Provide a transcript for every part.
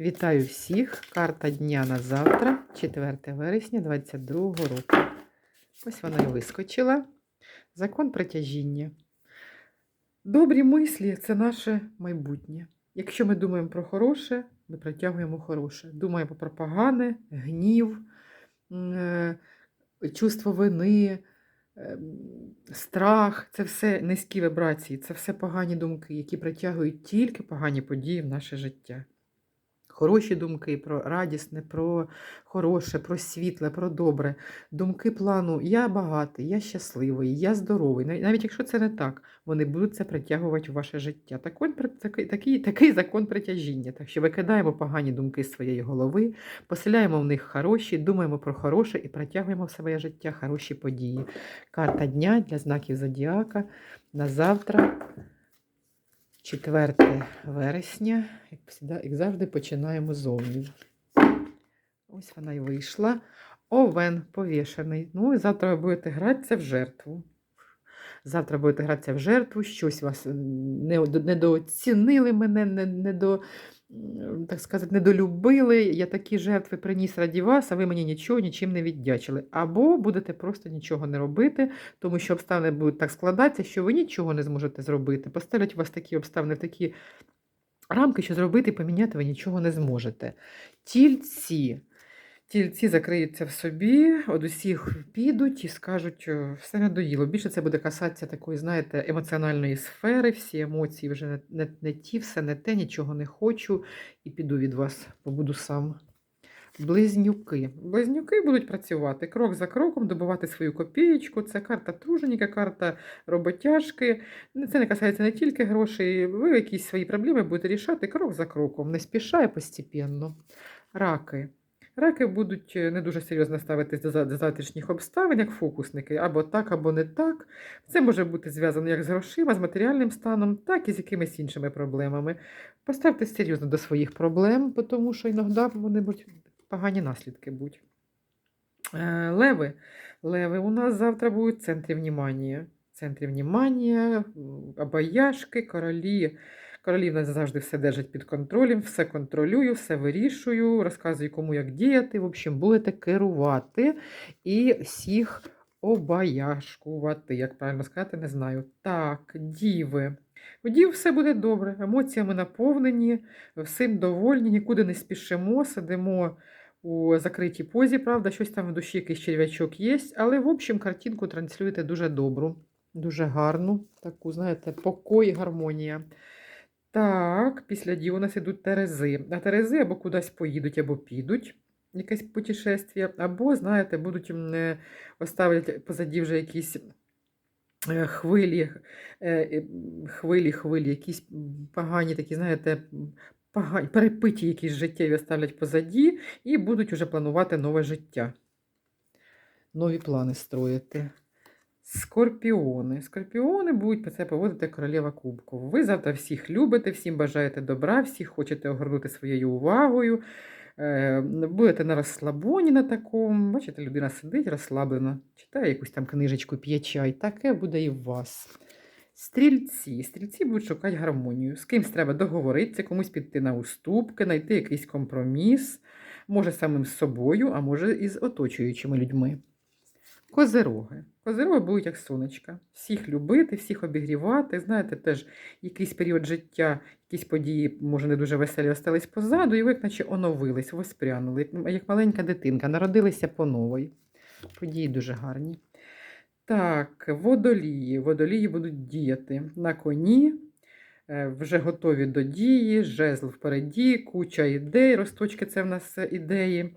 Вітаю всіх! Карта дня на завтра, 4 вересня 2022 року. Ось вона і вискочила. Закон притяжіння. Добрі мислі це наше майбутнє. Якщо ми думаємо про хороше, ми притягуємо хороше. Думаємо про погане, гнів, е, чувство вини, е, страх це все низькі вібрації, це все погані думки, які притягують тільки погані події в наше життя. Хороші думки про радісне, про хороше, про світле, про добре. Думки плану я багатий, я щасливий, я здоровий. Навіть якщо це не так, вони будуть це притягувати в ваше життя. Такий, такий, такий закон притяжіння. Так що викидаємо погані думки з своєї голови, поселяємо в них хороші, думаємо про хороше і притягуємо в своє життя хороші події. Карта дня для знаків зодіака на завтра. 4 вересня, як, завжди, починаємо зовні. Ось вона й вийшла. Овен повішений. Ну і завтра ви будете гратися в жертву. Завтра будете гратися в жертву, щось вас недооцінили мене, не, не до, м, так сказати, недолюбили. Я такі жертви приніс раді вас, а ви мені нічого, нічим не віддячили. Або будете просто нічого не робити, тому що обставини будуть так складатися, що ви нічого не зможете зробити. Поставлять у вас такі обставини такі рамки, що зробити і поміняти ви нічого не зможете. Тільці. Тільці закриються в собі, од усіх підуть і скажуть, «О, все надоїло. Більше це буде касатися такої, знаєте, емоціональної сфери, всі емоції вже не, не, не ті, все не те, нічого не хочу і піду від вас, побуду сам. Близнюки. Близнюки будуть працювати крок за кроком, добувати свою копієчку. Це карта труженіка, карта роботяжки. Це не касається не тільки грошей. Ви якісь свої проблеми будете рішати крок за кроком, не спішає постепенно. Раки. Раки будуть е, не дуже серйозно ставитись до завтрашніх обставин, як фокусники, або так, або не так. Це може бути зв'язано як з грошима, з матеріальним станом, так і з якимись іншими проблемами. Поставтесь серйозно до своїх проблем, тому що іноді вони будуть погані наслідки будуть. Е, Леви. Леви у нас завтра будуть в центрі внимання. В центрі внимання, м, обаяшки, королі. Королі в нас завжди все держать під контролем, все контролюю, все вирішую, розказую, кому як діяти. В общем, будете керувати і всіх обаяшкувати. Як правильно сказати, не знаю. Так, діви. У дів все буде добре, емоціями наповнені, всім довольні, нікуди не спішимо, сидимо у закритій позі, правда, щось там в душі, якийсь черв'ячок є, але в общем картинку транслюєте дуже добру, дуже гарну, таку, знаєте, покой, гармонія. Так, після дів у нас ідуть терези. А терези або кудись поїдуть, або підуть. Якесь путешествие, або, знаєте, будуть е, оставлять позаді вже якісь е, хвилі, е, хвилі, хвилі, якісь погані такі, знаєте, погані, перепиті якісь життєві оставлять позаді і будуть вже планувати нове життя. Нові плани строїти. Скорпіони. Скорпіони будуть по це поводити королева кубку. Ви завтра всіх любите, всім бажаєте добра, всіх хочете огорнути своєю увагою. Е, Будете на розслабоні на такому. Бачите, людина сидить розслаблена, читає якусь там книжечку, п'є чай. Таке буде і в вас. Стрільці. Стрільці будуть шукати гармонію. З кимсь треба договоритися, комусь піти на уступки, знайти якийсь компроміс. Може самим з собою, а може і з оточуючими людьми. Козироги. Козироги будуть як сонечка. Всіх любити, всіх обігрівати. Знаєте, теж якийсь період життя, якісь події, може, не дуже веселі, остались позаду, і ви наче оновились, воспрянули, як, як маленька дитинка, народилися по новій. Події дуже гарні. Так, водолії. Водолії будуть діяти на коні, е, вже готові до дії, жезл впереді, куча ідей, росточки це в нас е, ідеї.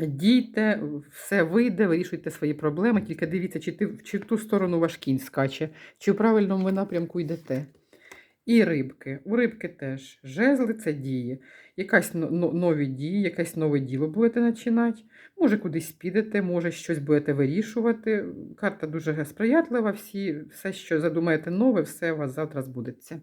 Дійте, все вийде, вирішуйте свої проблеми, тільки дивіться, чи, ти, чи в ту сторону ваш кінь скаче, чи в правильному ви напрямку йдете. І рибки. У рибки теж жезли це дії. Якась но- но- нові дії, якесь нове діло будете починати. Може, кудись підете, може, щось будете вирішувати. Карта дуже сприятлива, всі, все, що задумаєте нове, все у вас завтра збудеться.